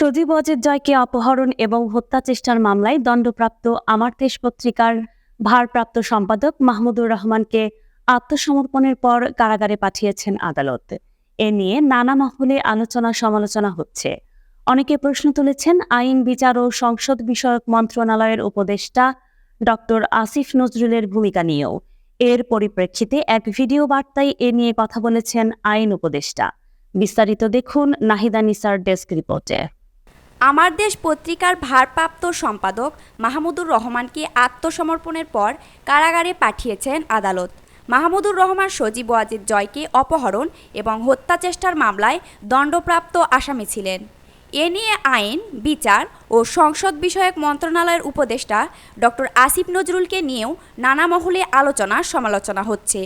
সজীব অজিত জয়কে অপহরণ এবং হত্যা চেষ্টার মামলায় দণ্ডপ্রাপ্ত আমার দেশ পত্রিকার ভারপ্রাপ্ত সম্পাদক মাহমুদুর রহমানকে আত্মসমর্পণের পর কারাগারে পাঠিয়েছেন আদালত। এ নিয়ে নানা মহলে আলোচনা সমালোচনা হচ্ছে। অনেকে প্রশ্ন তুলেছেন আইন, বিচার ও সংসদ বিষয়ক মন্ত্রণালয়ের উপদেষ্টা ডক্টর আসিফ নজরুলের ভূমিকা নিয়েও। এর পরিপ্রেক্ষিতে এক ভিডিও বার্তায় এ নিয়ে কথা বলেছেন আইন উপদেষ্টা। বিস্তারিত দেখুন নাহিদা নিসার ডেস্ক রিপোর্টে। আমার দেশ পত্রিকার ভারপ্রাপ্ত সম্পাদক মাহমুদুর রহমানকে আত্মসমর্পণের পর কারাগারে পাঠিয়েছেন আদালত। মাহমুদুর রহমান সজীব ওয়াজিদ জয়কে অপহরণ এবং হত্যা চেষ্টার মামলায় দণ্ডপ্রাপ্ত আসামি ছিলেন। এ নিয়ে আইন, বিচার ও সংসদ বিষয়ক মন্ত্রণালয়ের উপদেষ্টা ডক্টর আসিফ নজরুলকে নিয়েও নানা মহলে আলোচনা সমালোচনা হচ্ছে।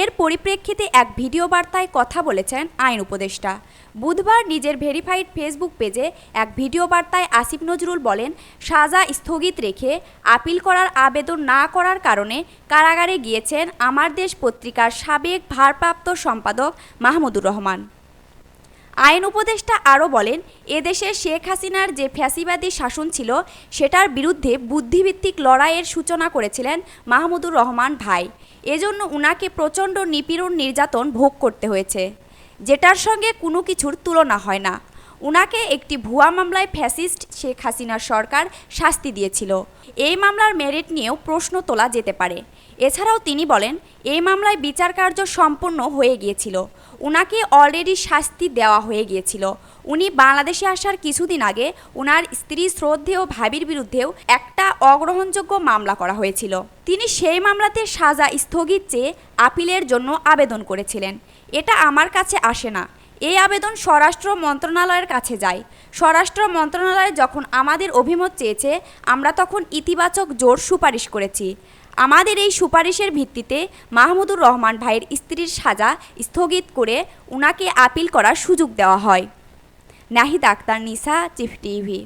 এর পরিপ্রেক্ষিতে এক ভিডিও বার্তায় কথা বলেছেন আইন উপদেষ্টা। বুধবার নিজের ভেরিফাইড ফেসবুক পেজে এক ভিডিও বার্তায় আসিফ নজরুল বলেন, সাজা স্থগিত রেখে আপিল করার আবেদন না করার কারণে কারাগারে গিয়েছেন আমার দেশ পত্রিকার সাবেক ভারপ্রাপ্ত সম্পাদক মাহমুদুর রহমান। আইন উপদেষ্টা আরও বলেন, এদেশে শেখ হাসিনার যে ফ্যাসিবাদী শাসন ছিল, সেটার বিরুদ্ধে বুদ্ধিভিত্তিক লড়াইয়ের সূচনা করেছিলেন মাহমুদুর রহমান ভাই। এজন্য উনাকে প্রচণ্ড নিপীড়ন নির্যাতন ভোগ করতে হয়েছে। যেটার সঙ্গে কোনো কিছুর তুলনা হয় না। উনাকে একটি ভুয়া মামলায় ফ্যাসিস্ট শেখ হাসিনার সরকার শাস্তি দিয়েছিল। এই মামলার মেরিট নিয়েও প্রশ্ন তোলা যেতে পারে। এছাড়াও তিনি বলেন, এই মামলায় বিচার কার্য সম্পন্ন হয়ে গিয়েছিল। উনাকে অলরেডি শাস্তি দেওয়া হয়ে গিয়েছিল। উনি বাংলাদেশে আসার কিছুদিন আগে ওনার স্ত্রী শ্রদ্ধেয় ভাবির বিরুদ্ধেও একটা অগ্রহণযোগ্য মামলা করা হয়েছিল। তিনি সেই মামলাতে সাজা স্থগিত চেয়ে আপিলের জন্য আবেদন করেছিলেন। এটা আমার কাছে আসে না। এই আবেদন স্বরাষ্ট্র মন্ত্রণালয়ের কাছে যায়। স্বরাষ্ট্র মন্ত্রণালয় যখন আমাদের অভিমত চেয়েছে, আমরা তখন ইতিবাচক জোর সুপারিশ করেছি। আমাদের এই সুপারিশের ভিত্তিতে মাহমুদুর রহমান ভাইয়ের স্ত্রীর সাজা স্থগিত করে উনাকে আপিল করার সুযোগ দেওয়া হয়। নাহিদ আক্তার, নিসা, চিফ টিভি।